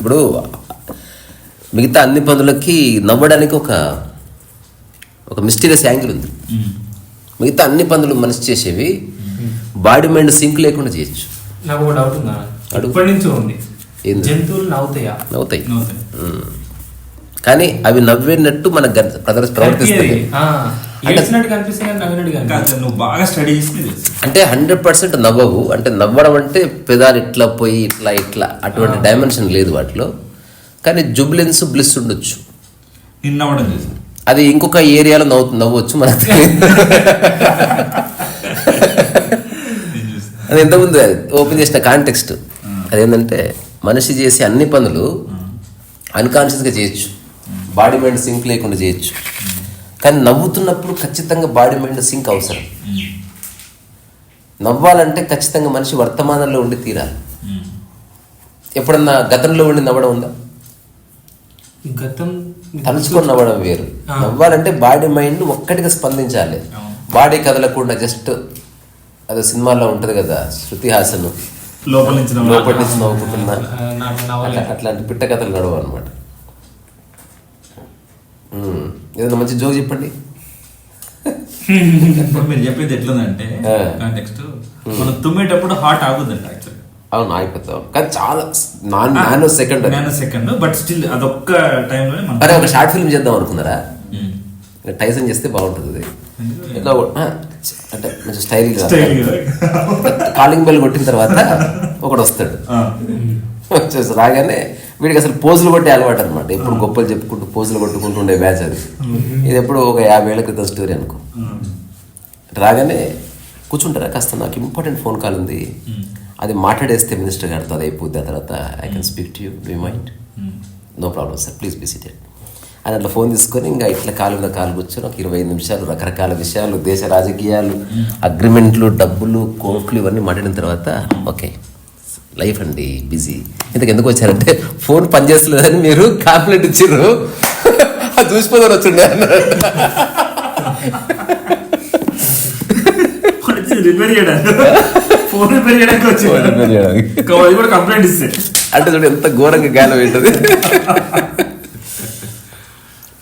ఇప్పుడు మిగతా అన్ని పనులకి నవ్వడానికి ఒక ఒక మిస్టీరియస్ యాంగిల్ ఉంది. మిగతా అన్ని పనులు మనిషి చేసేవి బాడీ మైండ్ సింక్ లేకుండా చేయొచ్చు. నాకు ఒక డౌట్ ఉందా? అడుగు. ఇప్పటి నుంచి ఉంది. ఏంది? జంతువులు నవ్వుతాయా. కానీ అవి నవ్వేనట్టు మన ప్రదర్శ ప్రవర్తిస్తుంది. నువ్వు బాగా స్టడీ అంటే హండ్రెడ్ పర్సెంట్ నవ్వవు. అంటే నవ్వడం అంటే పెదాలు ఇట్లా పోయి ఇట్లా ఇట్లా. అటువంటి డైమెన్షన్ లేదు వాటిలో. కానీ జుబ్లెన్స్ బ్లిస్ ఉండొచ్చు. అది ఇంకొక ఏరియాలో నవ్వు నవ్వచ్చు మనకు. చూస్తాను అది ఎంతముందు ఓపెన్ చేసిన కాంటెక్స్ట్. అదేంటంటే మనిషి చేసే అన్ని పనులు అన్కాన్షియస్గా చేయొచ్చు. బాడీ మైండ్ సింక్ లేకుండా చేయొచ్చు. కానీ నవ్వుతున్నప్పుడు ఖచ్చితంగా బాడీ మైండ్ సింక్ అవసరం. నవ్వాలంటే ఖచ్చితంగా మనిషి వర్తమానంలో ఉండి తీరాలి. ఎప్పుడన్నా గతంలో ఉండి నవ్వడం ఉందా? గతం తలుచుకొని నవ్వడం వేరు. నవ్వాలంటే బాడీ మైండ్ ఒక్కటిగా స్పందించాలి. బాడీ కదలకుండా జస్ట్ అదే సినిమాలో ఉంటుంది కదా శృతి హాసన్. లోపల నుంచి నవ్వు. లోపటి నుంచి నవ్వుకుంటున్నా. అట్లాంటి పిట్ట కథలు నడవు అనమాట ఏదైనా మంచి జోక్ చెప్పండి ఇప్పుడు మీరు చెప్పేది ఎట్లుందంటే ఆ. కాంటెక్స్ట్ మనం తుమ్మేటప్పుడు హార్ట్ ఆగుద్దంట యాక్చువల్లీ అవును ఆగిపోతాం కానీ చాలా నాన్ సెకండ్ నేను సెకండ్ బట్ స్టిల్ అదొక్క టైంలోనే మనం ఒక షార్ట్ ఫిల్మ్ చేద్దాం అనుకున్నారా. టైసన్ చేస్తే బాగుంటుంది? ఎట్లా అంటే కొంచెం స్టైల్. కాలింగ్ బెల్ కొట్టిన తర్వాత ఒకడు వస్తాడు. వచ్చేసి రాగానే వీడికి అసలు పోజులు కొట్టే అలవాటు అనమాట ఎప్పుడు గొప్పలు చెప్పుకుంటూ పోజులు కొట్టుకుంటూ ఉండే బ్యాచ్ అది. ఇది ఎప్పుడు ఒక యాభై ఏళ్ళ క్రితం స్టోరీ అనుకో. రాగానే కూర్చుంటారా? కాస్త నాకు ఇంపార్టెంట్ ఫోన్ కాల్ ఉంది. అది మాట్లాడేస్తే మినిస్టర్ గారితో అది అయిపోద్ది. ఆ తర్వాత I can speak to you. Do mind. No problem sir. Please be seated. అని అట్లా ఫోన్ తీసుకొని ఇంకా ఇట్లా కాలు మీద కాలు కూర్చొని ఒక ఇరవై ఐదు నిమిషాలు రకరకాల విషయాలు దేశ రాజకీయాలు అగ్రిమెంట్లు డబ్బులు కోర్టులు ఇవన్నీ మాట్లాడిన తర్వాత ఓకే. లైఫ్ అండి బిజీ. ఇంతకు ఎందుకు వచ్చారంటే ఫోన్ పనిచేస్తలేదని మీరు కాంప్లైంట్ ఇచ్చారు అది చూసిపోదాని వచ్చిండే రిపేర్ చేయడానికి. ఫోన్ రిపేర్ చేయడానికి వచ్చి. అది కూడా కంప్లైంట్ ఇస్తే. అంటే ఎంత ఘోరంగా గాలం ఏంటది.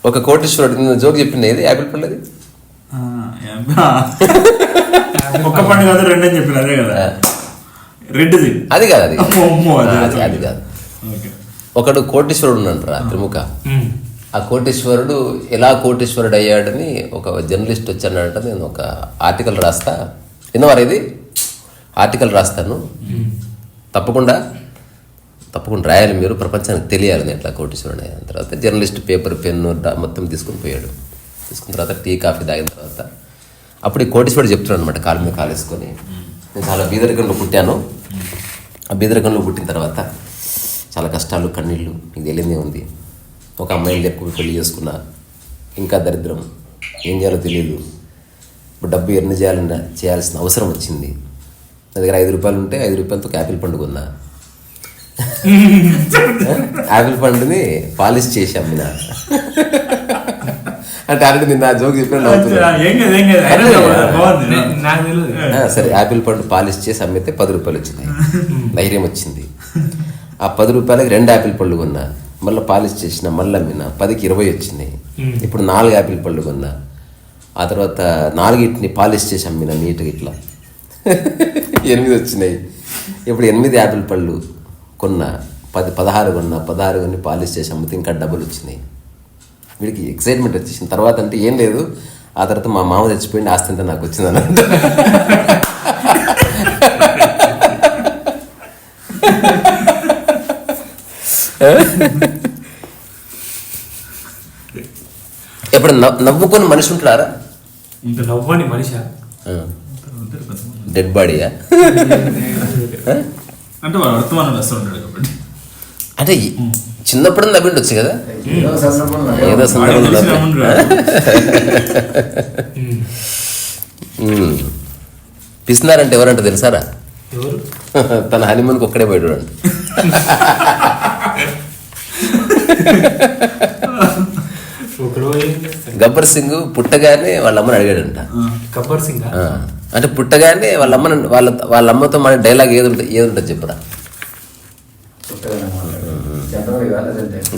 ఒక కోటేశ్వరుడు జోక్ చెప్పింది ఏది? యాపిల్ ఏం- ఆ. ఒక్క పండు కాదు రెండు అని చెప్పిన అదే కదా. రెడ్ది అది కాదు అది అది కాదు. అది ఒకడు కోటేశ్వరుడు ఉన్నాడు త్రిముఖ. ఆ కోటేశ్వరుడు ఎలా కోటేశ్వరుడు అయ్యాడని ఒక జర్నలిస్ట్ వచ్చానంటే నేను ఒక ఆర్టికల్ రాస్తా. విన్నవారు ఇది? ఆర్టికల్ రాస్తాను. తప్పకుండా తప్పకుండా రాయాలి మీరు ప్రపంచానికి తెలియాలి నేను ఎట్లా కోటేశ్వరుడు అయ్యాను. తర్వాత జర్నలిస్ట్ పేపర్ పెన్ను మొత్తం తీసుకుని పోయాడు. తీసుకున్న తర్వాత టీ కాఫీ తాగిన తర్వాత. అప్పుడు ఈ కోటేశ్వరుడు చెప్తున్నాడు అనమాట కాలు మీద కాలు వేసుకొని నేను చాలా బీదరికంలో పుట్టాను. బీదరికంలో పుట్టిన తర్వాత చాలా కష్టాలు కన్నీళ్ళు మీకు తెలియదే ఉంది. ఒక అమ్మాయిని ఎక్కువ పెళ్ళి చేసుకున్నా ఇంకా దరిద్రం ఏం చేయాలో తెలియదు ఇప్పుడు డబ్బు ఎన్ని చేయాలన్నా చేయాల్సిన అవసరం వచ్చింది. నా దగ్గర ఐదు రూపాయలు ఉంటే ఐదు రూపాయలతో యాపిల్ పండు కొన్నా. యాపిల్ పండుని పాలిష్ చేసి అమ్మిన అంటే ఆల్రెడీ నిన్న జోక్ చెప్పిన సరే యాపిల్ పండు పాలిష్ చేసి అమ్మితే పది రూపాయలు వచ్చింది ధైర్యం వచ్చింది. ఆ పది రూపాయలకి రెండు యాపిల్ పళ్ళు కొన్నా. మళ్ళీ పాలిష్ చేసిన మళ్ళీ అమ్మిన పదికి ఇరవై వచ్చింది ఇప్పుడు నాలుగు యాపిల్ పళ్ళు కొన్నా. ఆ తర్వాత నాలుగిటిని పాలిష్ చేసి అమ్మిన నీట్గా ఇట్లా. ఎనిమిది వచ్చినాయి. ఇప్పుడు ఎనిమిది యాపిల్ పళ్ళు కొన్నా. పది పదహారు కొన్నా. పదహారు కొన్ని పాలిష్ చేసి అమ్మితే ఇంకా డబ్బులు వచ్చినాయి. వీడికి ఎక్సైట్మెంట్ వచ్చేసిన తర్వాత అంటే ఏం లేదు. ఆ తర్వాత మా మామ చచ్చిపోయింది ఆస్తి అంతా నాకు వచ్చింది అన్నట్టు ఎప్పుడు నవ్- నవ్వుకొని మనిషి ఉంటారా ఇంత నవ్వని మనిషి? డెడ్ బాడీయా అంటే వాడు కాబట్టి. అంటే చిన్నప్పుడు నవ్విండొచ్చు కదా. ఏదో సందర్భంలో నవ్వి-. పిసినారంటే ఎవరంటే తెలుసారా? ఎవరు? తన హనీమూన్కి ఒక్కడే పోయాడు అంట? గబ్బర్ సింగ్ పుట్టగానే వాళ్ళ అమ్మని అడిగాడంట గబ్బర్ సింగ్ అంటే పుట్టగానే వాళ్ళ అమ్మని వాళ్ళ వాళ్ళ అమ్మతో మన డైలాగ్ ఏది ఉంటుంది ఏది ఉంటుంది చెప్పురా.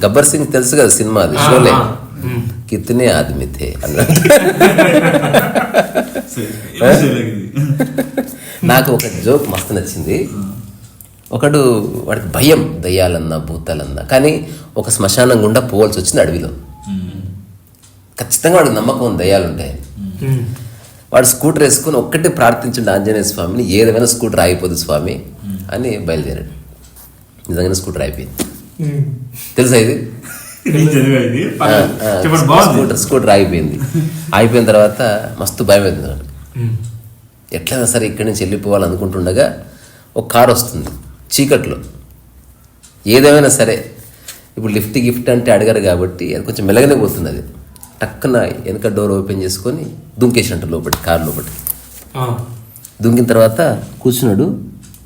గబ్బర్ సింగ్ తెలుసు కదా సినిమా అది షోలే. కితనే ఆదమి థే అన్నాడు. నాకు ఒక జోక్ మస్తు నచ్చింది. ఒకడు వాడికి భయం దయ్యాలన్నా భూతాలన్నా. కానీ ఒక శ్మశానం గుండా పోవాల్సి వచ్చింది అడవిలో. ఖచ్చితంగా వాడికి నమ్మకం ఉంది దయ్యాలు ఉంటాయని. వాడు స్కూటర్ వేసుకుని ఒక్కటే ప్రార్థించండి ఆంజనేయ స్వామిని ఏదేమైనా స్కూటర్ ఆగిపోదు స్వామి అని బయలుదేరాడు. నిజంగానే స్కూటర్ అయిపోయింది. తెలుసా ఇది? స్కూటర్ స్కూటర్ ఆగిపోయింది. ఆగిపోయిన తర్వాత మస్తు భయం అవుతుంది వాడికి. ఉమ్. ఎట్లయినా సరే ఇక్కడి నుంచి వెళ్ళిపోవాలనుకుంటుండగా ఒక కార్ వస్తుంది చీకట్లో. ఏదేమైనా సరే ఇప్పుడు లిఫ్ట్ గిఫ్ట్ అంటే అడగరు కాబట్టి అది కొంచెం మెల్లగానే పోతుంది అది. టక్కున వెనక డోర్ ఓపెన్ చేసుకొని దుంకేసినట్టు లోపలి కార్ లోపలికి. ఆ. దుంకిన తర్వాత కూర్చున్నాడు.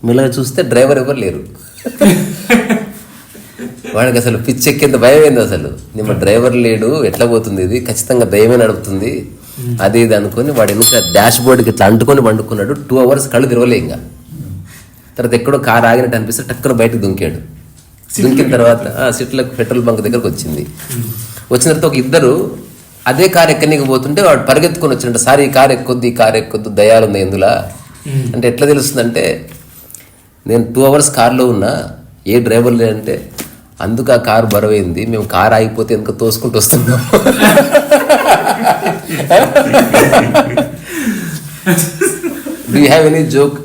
మెల్లగా చూస్తే డ్రైవర్ ఎవరు లేరు. వాడికి అసలు పిచ్చెక్కేంత భయం అయింది అసలు? నిమ్మ డ్రైవర్ లేడు ఎట్లా పోతుంది ఇది? ఖచ్చితంగా దయమే నడుపుతుంది. అది ఇది అనుకొని వాడు వెనుక డాష్ బోర్డ్కి ఇట్లా అంటుకొని వండుకున్నాడు టూ అవర్స్ కళ్ళు తిరగలే ఇంకా. తర్వాత ఎక్కడో కార్ ఆగినట్టు అనిపిస్తే టక్కున బయటకు దుంకాడు. దుంకిన తర్వాత ఆ, సిట్లకు పెట్రోల్ బంక్ దగ్గరకు వచ్చింది. వచ్చిన తర్వాత ఒక ఇద్దరు అదే కార్ ఎక్కనికి పోతుంటే వాడు పరిగెత్తుకొని వచ్చినట్టు సార్ ఈ కార్ ఎక్కొద్దు ఈ కార్ ఎక్కొద్దు దయాలు ఉంది ఎందులా? అంటే ఎట్లా తెలుస్తుందంటే నేను టూ అవర్స్ కార్లో ఉన్నా ఏ డ్రైవర్ లేదంటే అందుకు ఆ కారు బరువు అయింది మేము కారు ఆగిపోతే ఎందుకు తోసుకుంటూ వస్తున్నాం. Do have any joke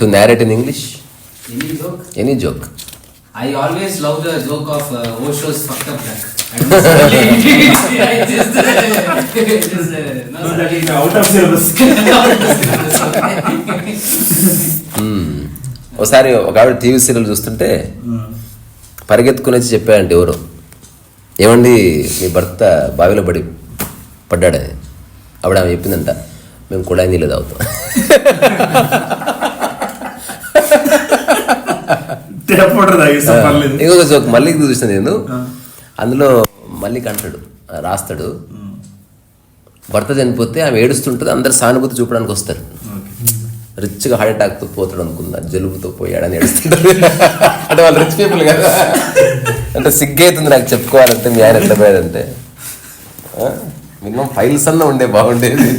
to narrate in English any joke I always love the joke of Osho's fucked up block ఒకసారి ఒక ఆవిడ టీవీ సీరియల్ చూస్తుంటే పరిగెత్తుకుని వచ్చి చెప్పాడంటే ఎవరు. ఏమండి మీ భర్త బావిలో పడి పడ్డాడని ఆవిడ ఆమె చెప్పిందంట మేము కూడా నీళ్ళు తాగుతాం. ఇంకొక జోక్ మళ్ళీ చూసిన నేను. అందులో మళ్ళీ అంటాడు రాస్తాడు. భర్త చనిపోతే ఆమె ఏడుస్తుంటుంది అందరు సానుభూతి చూపడానికి వస్తారు. రిచ్గా హార్ట్ అటాక్తో పోతాడు అనుకున్నా జలుబుతో పోయాడని ఏడుస్తుంటారు అంటే వాళ్ళు రిచ్ పీపుల్ కదా. అంటే సిగ్గైతుంది నాకు చెప్పుకోవాలంటే మీ ఆయన ఎట్లా పోయాడంటే. మినిమం ఫైల్స్ అన్న ఉండే బాగుండేది.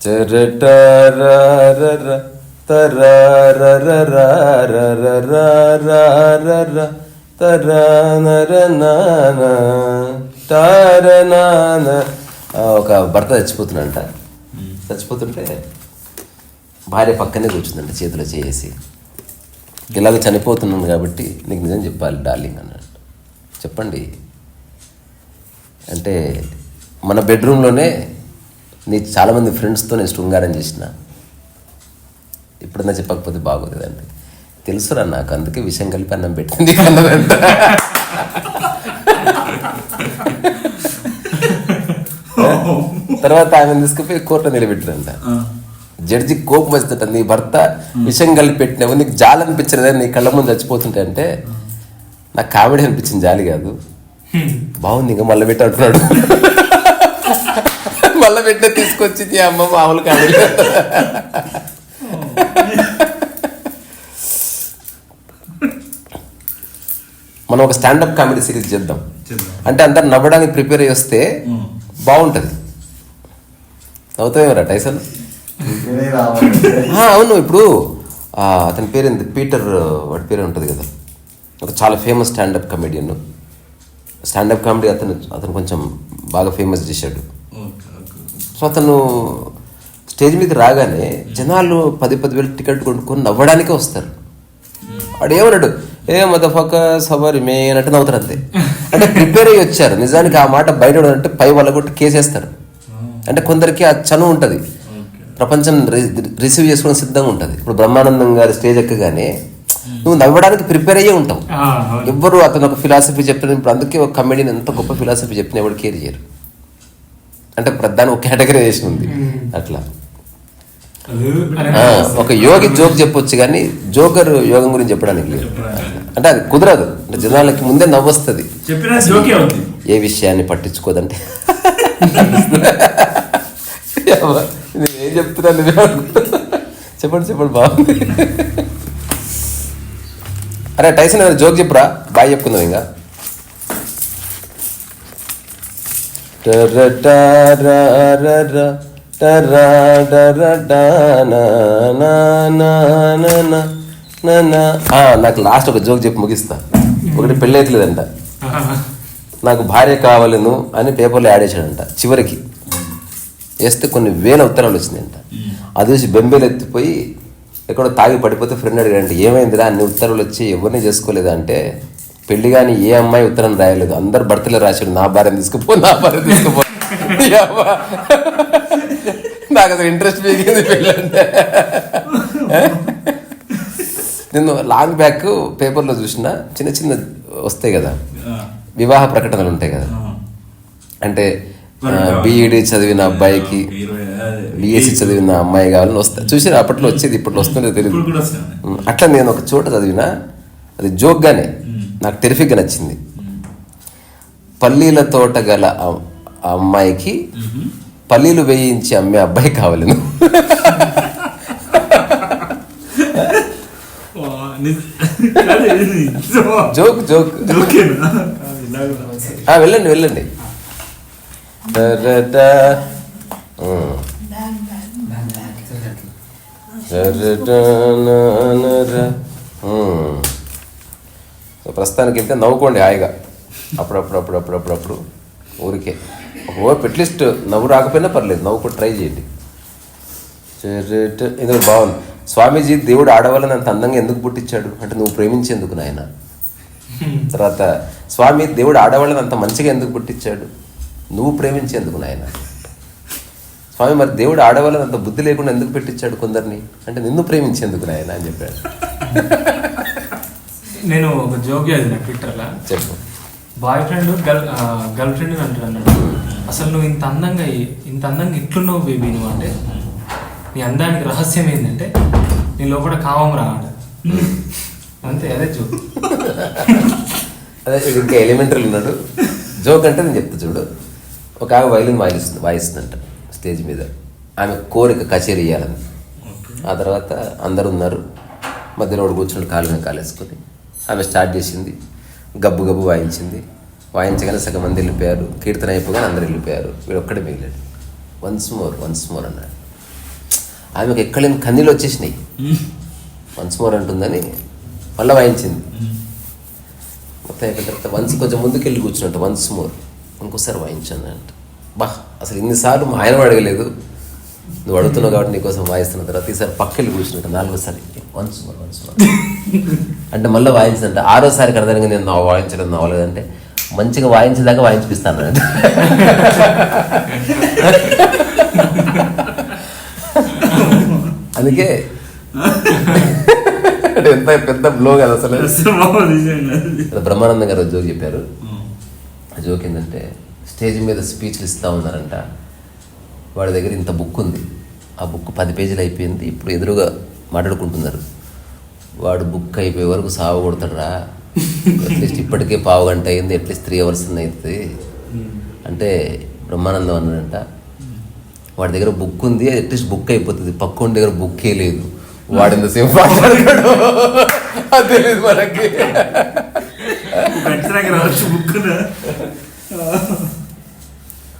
చరటరరర ఒక భర్త చచ్చిపోతున్నంట చచ్చిపోతుంటే భార్య పక్కనే కూర్చుందంట చేతిలో చేసి. ఇలాగ చనిపోతున్నాను కాబట్టి నీకు నిజం చెప్పాలి డార్లింగ్ అన్నట్టు చెప్పండి. అంటే మన బెడ్రూమ్లోనే నీ చాలామంది ఫ్రెండ్స్తో నేను శృంగారం చేసిన. ఎప్పుడన్నా చెప్పకపోతే బాగోలేదండి. తెలుసురా నాకు అందుకే విషయం కలిపి అన్నం పెట్టింది. అన్నదంట తర్వాత ఆమె తీసుకుపోయి కోర్టులో నిలబెట్టిరంట. జడ్జి కోపం వస్తుంట నీ భర్త విషం కలిపి పెట్టినావు నీకు జాలి అనిపించలేదా? నీ కళ్ళ ముందు చచ్చిపోతుంటే అంటే నాకు కామెడీ అనిపించింది జాలి కాదు. బాగుంది ఇంకా మళ్ళీ పెట్టి అంటున్నాడు మళ్ళీ పెట్టే తీసుకొచ్చి ఈ అమ్మ మామూలు కామెడీ. మనం ఒక స్టాండప్ కామెడీ సిరీస్ చేద్దాం. అంటే అందరు నవ్వడానికి ప్రిపేర్ అయ్యి వస్తే బాగుంటుంది. అవుతాయేమరా టైసన్ అవును ఇప్పుడు అతని పేరేంది పీటర్ వాడి పేరు ఉంటుంది కదా. ఒక చాలా famous standup comedian standup comedy అతను అతను కొంచెం బాగా ఫేమస్ చేశాడు. సో అతను స్టేజ్ మీదకి రాగానే జనాలు పది పది వేలు టికెట్ కొనుక్కొని నవ్వడానికే వస్తారు. వాడు ఏమన్నాడు ఏ మదఫక సవరి మే అన్నట్టు నవ్వుతారు అంతే అంటే ప్రిపేర్ అయ్యి వచ్చారు. నిజానికి ఆ మాట బయట అంటే పై వాళ్ళ కొట్టి కేసేస్తారు. అంటే కొందరికి ఆ చనువు ఉంటుంది. ప్రపంచం రిసీవ్ చేసుకోవడం సిద్ధంగా ఉంటుంది. ఇప్పుడు బ్రహ్మానందం గారి స్టేజ్ ఎక్కగానే నువ్వు నవ్వడానికి ప్రిపేర్ అయ్యే ఉంటావు. ఎవ్వరు అతను ఒక ఫిలాసఫీ చెప్తాడు ఇప్పుడు అందుకే ఒక కమెడీని ఎంత గొప్ప ఫిలాసఫీ చెప్పిన ఎవరు కేర్ చేయరు. అంటే ప్రధాన ఒక కేటగరైజేషన్ ఉంది. అట్లా. ఒక యోగి జోక్ చెప్పొచ్చు కానీ జోకర్ యోగం గురించి చెప్పడానికి లేదు. అంటే అది కుదరదు. అంటే జనాలకి ముందే నవ్వొస్తుంది. ఏ విషయాన్ని పట్టించుకోదంటే. ఏం చెప్తున్నా నువ్వే అనుకుంటా. చెప్పండి చెప్పండి బాగుంది అరే టైసన్ ఏమైనా జోక్ చెప్పురా? బాయ్ చెప్పుకుందాం ఇంకా. నా, నా, నా. ఆ, నాకు లాస్ట్ ఒక జోక్ చెప్పి ముగిస్తా ఒకటి పెళ్ళైతలేదంట నాకు భార్య కావాలను అని పేపర్లో యాడ్ చేశాడంట చివరికి వేస్తే కొన్ని వేల ఉత్తరాలు వచ్చినాయంట అది చూసి బెంబేలు ఎత్తిపోయి ఎక్కడో తాగి పడిపోతే ఫ్రెండ్ అడిగాడంట ఏమైందిరా అన్ని ఉత్తరాలు వచ్చి ఎవరిని చేసుకోలేదా అంటే పెళ్ళి కానీ ఏ అమ్మాయి ఉత్తరం రాయలేదు అందరు భర్తలు రాశాడు నా భార్యను తీసుకుపో నా భార్య తీసుకుపో నాకు అసలు ఇంట్రెస్ట్ పెరిగింది నేను లాంగ్ బ్యాక్ పేపర్లో చూసిన చిన్న చిన్న వస్తాయి కదా. వివాహ ప్రకటనలు ఉంటాయి కదా. అంటే బీఈడి చదివిన అబ్బాయికి బిఎస్సి చదివిన అమ్మాయి కావాలని వస్తా చూసి అప్పట్లో వచ్చేది ఇప్పట్లో వస్తుందో తెలియదు వస్తాయి అట్లా నేను ఒక చోట చదివిన అది జోక్గానే నాకు టెరిఫిక్గా నచ్చింది. పల్లీల తోట గల ఆ- అమ్మాయికి పల్లీలు వేయించి అమ్మే అబ్బాయి కావాలను జోక్ జోక్. వెళ్ళండి వెళ్ళండి. సో ప్రస్తుతానికి అయితే నవ్వుకోండి హాయిగా. అప్పుడప్పుడు అప్పుడప్పుడు అప్పుడప్పుడు ఊరికే. ఓ అట్లీస్ట్ నవ్వు రాకపోయినా పర్లేదు. నవ్వుకు ట్రై చేయండి. ఇది బాగుంది. స్వామీజీ దేవుడు ఆడవాళ్ళని అంత అందంగా ఎందుకు పుట్టించాడు? అంటే నువ్వు ప్రేమించేందుకు నాయన. తర్వాత స్వామి దేవుడు ఆడవాళ్ళని అంత మంచిగా ఎందుకు పుట్టించాడు? నువ్వు ప్రేమించేందుకు నాయన. స్వామి మరి దేవుడు ఆడవాళ్ళని అంత బుద్ధి లేకుండా ఎందుకు పెట్టించాడు కొందరిని? అంటే నిన్ను ప్రేమించేందుకు నాయన అని చెప్పాడు. నేను ఒక జోక్ ట్విట్టర్లో. చెప్పు. Boyfriend girl girlfriend అంటాడు అన్నాడు అసలు నువ్వు ఇంత అందంగా ఇంత అందంగా ఇట్లున్నావు బేబీ నువ్వు అంటే నీ అందానికి రహస్యం ఏంటంటే నీ లోపల కామం రావట అంతే అదే జోక్ అదే వీడు ఇంకా ఎలిమెంటరీ ఉన్నాడు. జోక్ అంటే నేను చెప్తా చూడు. ఒక ఆమె వైలిన్ వాయిస్తుంది వాయిస్తుందంట స్టేజ్ మీద. ఆమె కోరిక కచేరీ ఇవ్వాలని ఆ తర్వాత అందరు ఉన్నారు. మధ్యలో ఒకడు కూర్చుని కాలు మీద కాలేసుకొని. ఆమె స్టార్ట్ చేసింది. గబ్బు గబ్బు వాయించింది. వాయించగానే సగం మంది వెళ్ళిపోయారు కీర్తన అయిపోగానే అందరు వెళ్ళిపోయారు వీడు ఒక్కడే మిగిలాడు. వన్స్ మోర్ వన్స్ మోర్ అన్నాడు. ఆమెకు ఎక్కలేని కన్నీళ్ళు వచ్చేసినాయి. వన్స్ మోర్ అంటుందని మళ్ళీ వాయించింది. మొత్తం అయిపోయిన తర్వాత వన్స్ కొంచెం ముందుకెళ్ళి కూర్చున్నట్టు వన్స్ మోర్ ఇంకోసారి వాయించాను అంట. బా అసలు ఇన్నిసార్లు మా ఆయన అడగలేదు. నువ్వు అడుగుతున్నావు కాబట్టి నీకోసం వాయిస్తున్న తర్వాత ఈసారి పక్కకి కూర్చున్నట్టు నాలుగోసారి. వన్స్ మోర్ వన్స్ మోర్ అంటే మళ్ళీ వాయించిందంట ఆరోసారికి అర్థంగా నేను వాయించడం నవ్వలేదంటే మంచిగా వాయించేదాకా వాయించిపిస్తాను అంటే అందుకే ఎంత పెద్ద బ్లో కదా అసలు. బ్రహ్మానందం గారు జోక్ చెప్పారు. ఆ జోక్ ఏంటంటే స్టేజ్ మీద స్పీచ్లు ఇస్తూ ఉన్నారంట. వాడి దగ్గర ఇంత బుక్ ఉంది. ఆ బుక్ పది పేజీలు అయిపోయింది. ఇప్పుడు ఎదురుగా మాట్లాడుకుంటున్నారు. వాడు బుక్ అయిపోయే వరకు సాగు కొడతాడురా. అట్లీస్ట్ ఇప్పటికే పావు గంట అయింది అట్లీస్ట్ త్రీ అవర్స్ అవుతుంది అంటే బ్రహ్మానందం అన్నాడంట. వాడి దగ్గర బుక్ ఉంది అట్లీస్ట్ బుక్ అయిపోతుంది. పక్కోడి దగ్గర బుక్కే లేదు. వాడు ఎంతసేపు మాట్లాడతాడు అది తెలియదు మనకి.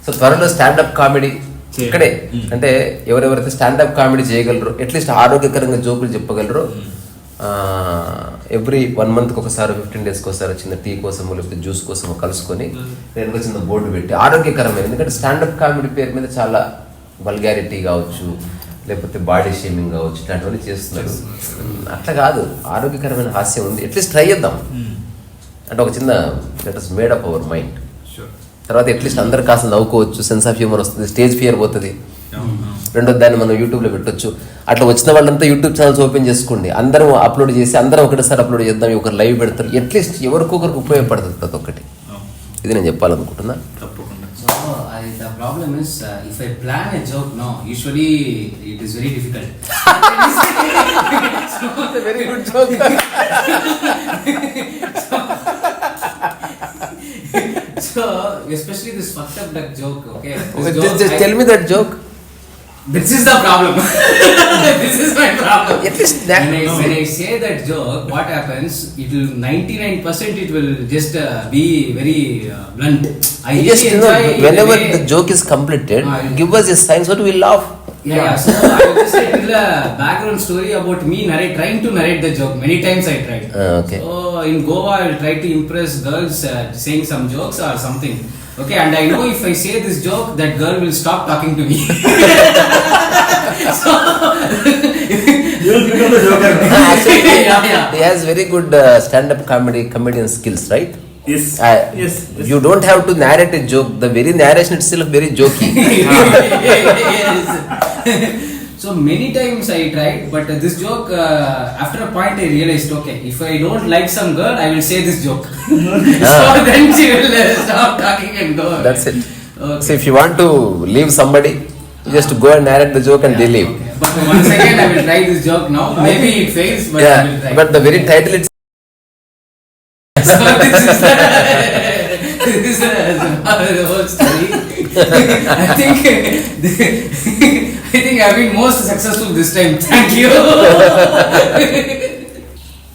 సో త్వరలో స్టాండప్ కామెడీ. ఇక్కడే. అంటే ఎవరెవరైతే స్టాండప్ కామెడీ చేయగలరో అట్లీస్ట్ ఆరోగ్యకరంగా జోకులు చెప్పగలరో ఎవ్రీ వన్ మంత్కి ఒకసారి ఫిఫ్టీన్ డేస్కి ఒకసారి చిన్న టీ కోసమో లేకపోతే జ్యూస్ కోసమో కలుసుకొని నేను ఒక చిన్న బోర్డు పెట్టి ఆరోగ్యకరమైన ఎందుకంటే స్టాండప్ కామెడీ పేరు మీద చాలా వల్గారిటీ కావచ్చు లేకపోతే బాడీ షేమింగ్ కావచ్చు ఇట్లాంటివన్నీ చేస్తున్నారు. అట్లా కాదు. ఆరోగ్యకరమైన హాస్యం ఉంది. అట్లీస్ట్ ట్రై చేద్దాం. అంటే ఒక చిన్న letters made up our mind తర్వాత అట్లీస్ట్ అందరు కాస్త నవ్వుకోవచ్చు సెన్స్ ఆఫ్ హ్యూమర్ వస్తుంది స్టేజ్ ఫియర్ పోతుంది. రెండో దాన్ని మనం యూట్యూబ్లో పెట్టొచ్చు. అట్లా వచ్చిన వాళ్ళంతా యూట్యూబ్ ఛానల్స్ ఓపెన్ చేసుకోండి. అందరం అప్లోడ్ చేసి అందరం ఒకటిసారి అప్లోడ్ చేద్దాం ఒకరు లైవ్ పెడతారు. అట్లీస్ట్ ఎవరికొకరికి ఉపయోగపడుతుంది ప్రతి ఒక్కటి. ఇది నేను చెప్పాలనుకుంటున్నా. తప్పకుండా. So I, the problem is, uh, if I plan a joke, no, usually it is very difficult. Very good joke so especially this fucked up duck joke, okay? This joke, just I- tell me that joke This is the problem. this is my problem. At least that- when, I, when I say that joke, what happens? It will 99% it will just uh, be very uh, blunt. I really Just you know, enjoy the whenever the joke is completed, yeah. give us a sign so that we laugh. Yeah, yeah. So I will just tell a background story about me narrate, trying to narrate the joke. Many times I tried. Ah, okay. So in Goa, I will try to impress girls uh, saying some jokes or something. Okay, and I know if I say this joke, that girl will stop talking to me. so, You will become the joker. Actually, Yeah, yeah. he has very good uh, stand-up comedy comedian skills, right? Yes. Uh, yes. yes. You don't have to narrate a joke. The very narration itself very jokey. yes. so many times I tried, but uh, this joke, uh, after a point, I realized okay, if I don't like some girl, I will say this joke. so then she will uh, stop talking and go. away. That's it. Okay. So if you want to leave somebody, you just go and narrate the joke and they leave. Okay. But once again, I will try this joke now. Maybe it fails, but I will Yeah, try. but the very title it's so this is the, this is the, whole story. I think I think I've been most successful this time. Thank you.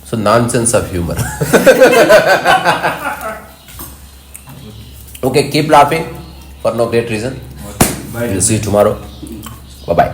so nonsense of humor. okay, keep laughing for no great reason. We'll see you tomorrow. Bye bye.